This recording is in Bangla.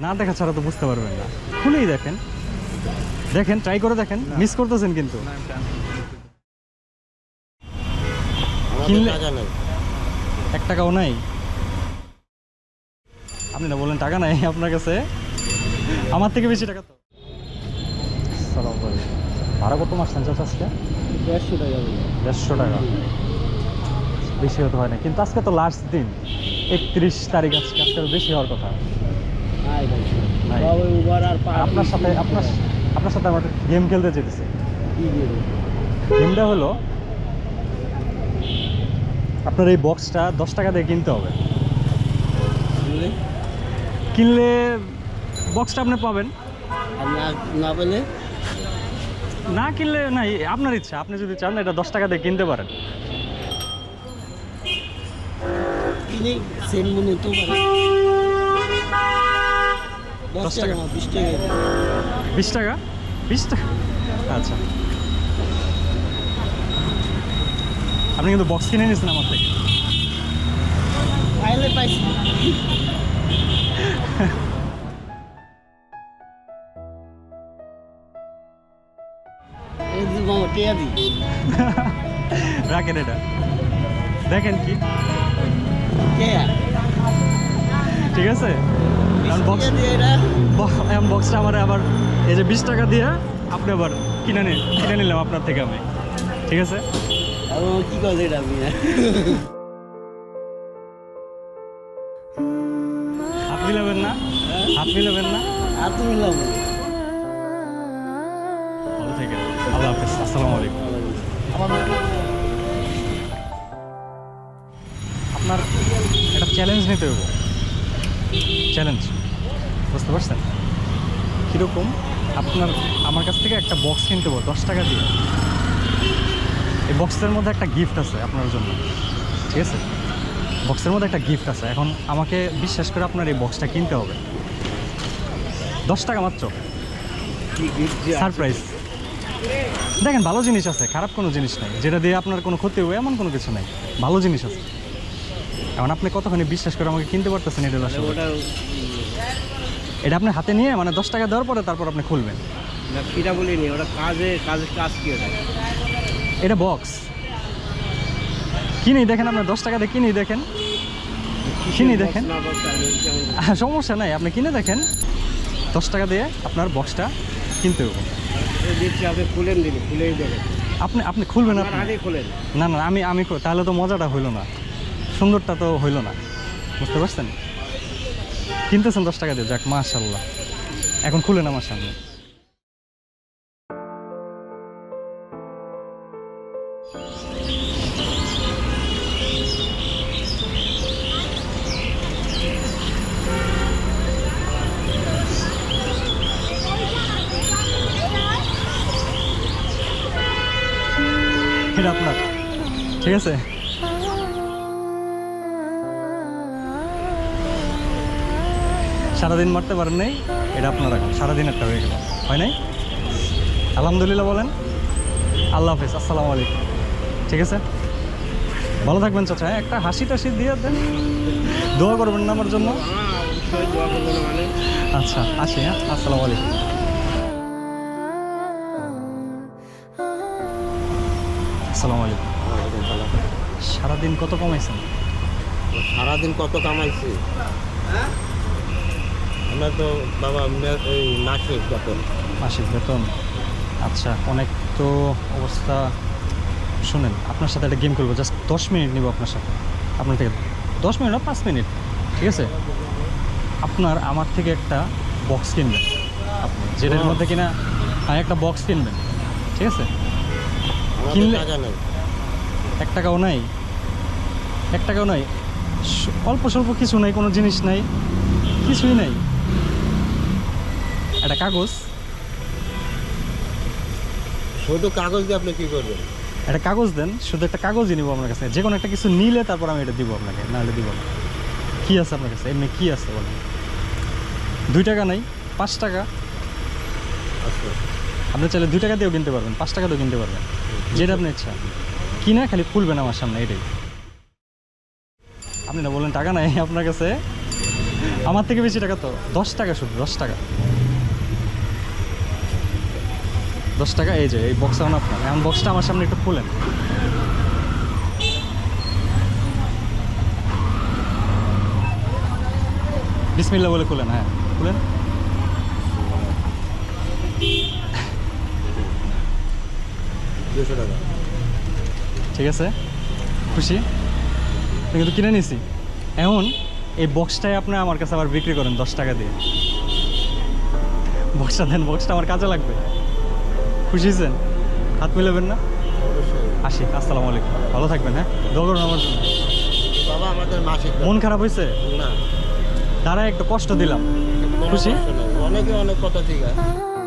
না দেখা ছাড়া তো বুঝতে পারবেন না। খুলেই দেখেন। দেখেন ট্রাই করে দেখেন। মিস করতেছেন কিন্তু। কিনলে- এক টাকাও নাই। আপনি না বললেন টাকা নাই আপনার কাছে? আমার থেকে বেশি টাকা তো। ভাড়া কত মারছেন চাচা আজকে? দেড়শো টাকা। দেড়শো টাকা। বেশি হতে হয় না। কিন্তু আজকে তো লাস্ট দিন। একত্রিশ তারিখ আজকে আজকে আরও বেশি হওয়ার কথা। নাই ভাই নাই। উবার আর আপনার সাথে আপনার আপনার সাথে আমার গেম খেলতে যেতেছে। কি দেবে গেমটা হলো আপনার এই বক্সটা দশ টাকা দিয়ে কিনতে হবে। কিনলে বক্সটা আপনি পাবেন। না না পেলে না কিনলে না আপনার ইচ্ছা। আপনি যদি চান এটা দশ টাকা দিয়ে কিনতে পারেন। কিনে সেম মনে তো দশ টাকা। বিশ টাকা। বিশ টাকা? আচ্ছা। আপনি কিন্তু বক্স কিনে নিয়েছেন আমার থেকে। পাইছি রাখেন এটা। দেখেন কি। ঠিক আছে? কারণ বক্স বক্সটা আমার আবার এই যে বিশ টাকা দিয়ে আপনি আবার কিনে নিন কিনে নিলাম আপনার থেকে আমি। ঠিক আছে? আর কি করে এটা আমি? হাত মিলাবেন না? হাত মিলাবেন না? আর তুমি লাভ ভালো থেকে। আল্লাহ হাফেজ। আসসালামু আলাইকুম। আপনার একটা চ্যালেঞ্জ নিতে হবে। চ্যালেঞ্জ বুঝতে পারছেন? কীরকম? আপনার আমার কাছ থেকে একটা বক্স কিনতে হবে দশ টাকা দিয়ে। এই বক্সের মধ্যে একটা গিফট আছে আপনার জন্য ঠিক আছে? বক্সের মধ্যে একটা গিফট আছে। এখন আমাকে বিশ্বাস করে আপনার এই বক্সটা কিনতে হবে। দশ টাকা মাত্র। সারপ্রাইজ দেখেন ভালো জিনিস আছে খারাপ কোনো জিনিস নাই। যেটা দিয়ে আপনার কোনো ক্ষতি হবে এমন কোনো কিছু নাই। ভালো জিনিস আছে। এখন আপনি কতখানি বিশ্বাস করে আমাকে কিনতে পারতেছেন এটা আসল এটা আপনি হাতে নিয়ে মানে দশ টাকা দেওয়ার পরে তারপর আপনি খুলবেন। না বলিনি ওটা কাজে কাজের কাজ কি ওটা? এটা বক্স কিনেই দেখেন আপনার দশ টাকা দিয়ে কিনেই দেখেন। কিনে দেখেন। সমস্যা নাই আপনি কিনে দেখেন। দশ টাকা দিয়ে আপনার বক্সটা কিনতে হবে। আপনি আপনি আপনি খুলবেন না না আমি আমি তাহলে তো মজাটা হইল না। সুন্দরটা তো হইল না। বুঝতে পারছেন? কিনতেছেন দশ টাকা দিয়ে? যাক মাশাল্লাহ। এখন খুলেন আমার সামনে আপনার। ঠিক আছে? সারাদিন মারতে পারেন নাই, এটা আপনার সারাদিন একটা হয়ে গেল। হয় নাই? আলহামদুলিল্লাহ বলেন। আল্লাহ হাফিজ, আসসালামু আলাইকুম। ঠিক আছে? ভালো থাকবেন চাচা হ্যাঁ? একটা হাসি টাসি দিয়ে দেন। দোয়া করবেন না আমার জন্য। আচ্ছা আসি হ্যাঁ আসসালামু আলাইকুম। আসসালামু আলাইকুম। সারাদিন কত কমাইছেন? সারাদিন কত কামাইছি? আমরা তো বাবা মাসিক বেতন। মাসিক বেতন? আচ্ছা অনেক তো অবস্থা। শুনেন আপনার সাথে একটা গেম করব জাস্ট দশ মিনিট নিব আপনার সাথে। আপনার থেকে দশ মিনিট না পাঁচ মিনিট ঠিক আছে? আপনার আমার থেকে একটা বক্স কিনবেন। আপনি যেটার? মধ্যে কিনা একটা বক্স কিনবেন। ঠিক আছে? কিনলে- নেই। এক টাকাও নাই। এক টাকাও নাই। অল্প স্বল্প কিছু নাই কোনো জিনিস নাই। কিছুই নাই। একটা কাগজ। শুধু কাগজ দিয়ে আপনি কি করবেন? একটা কাগজ দেন শুধু একটা কাগজই নিব আপনার কাছে। যে কোনো একটা কিছু নিলে তারপর আমি এটা দিব আপনাকে নাহলে দিব না। কী আছে আপনার কাছে? এমনি কী আছে বলেন? দুই টাকা নাই পাঁচ টাকা। আচ্ছা। আপনি চাইলে দুই টাকা দিয়েও কিনতে পারবেন পাঁচ টাকা দিয়েও কিনতে পারবেন। যেটা আপনার ইচ্ছা। কিনা খালি খুলবেন আমার সামনে এটাই। আপনি না বললেন টাকা নাই আপনার কাছে? আমার থেকে বেশি টাকা তো? দশ টাকা শুধু দশ টাকা। দশ টাকা এই যে এই বক্স এখন আপনার। এখন বক্সটা আমার সামনে একটু খুলেন। বিসমিল্লা বলে খুলেন হ্যাঁ। খুলেন। টাকা। ঠিক আছে। খুশি? কিন্তু কিনে নিছি। এখন এই বক্সটাই আপনি আমার কাছে আবার বিক্রি করেন দশ টাকা দিয়ে। বক্সটা দেন বক্সটা আমার কাজে লাগবে। খুশি হয়েছেন? হাত মিলাবেন না? আসি আসসালামু আলাইকুম। ভালো থাকবেন হ্যাঁ? দোয়া আমার জন্য। বাবা আমাদের মাসিক মন খারাপ হয়েছে? না। তারা একটু কষ্ট দিলাম। খুশি? অনেকে অনেক কথা ঠিক আছে।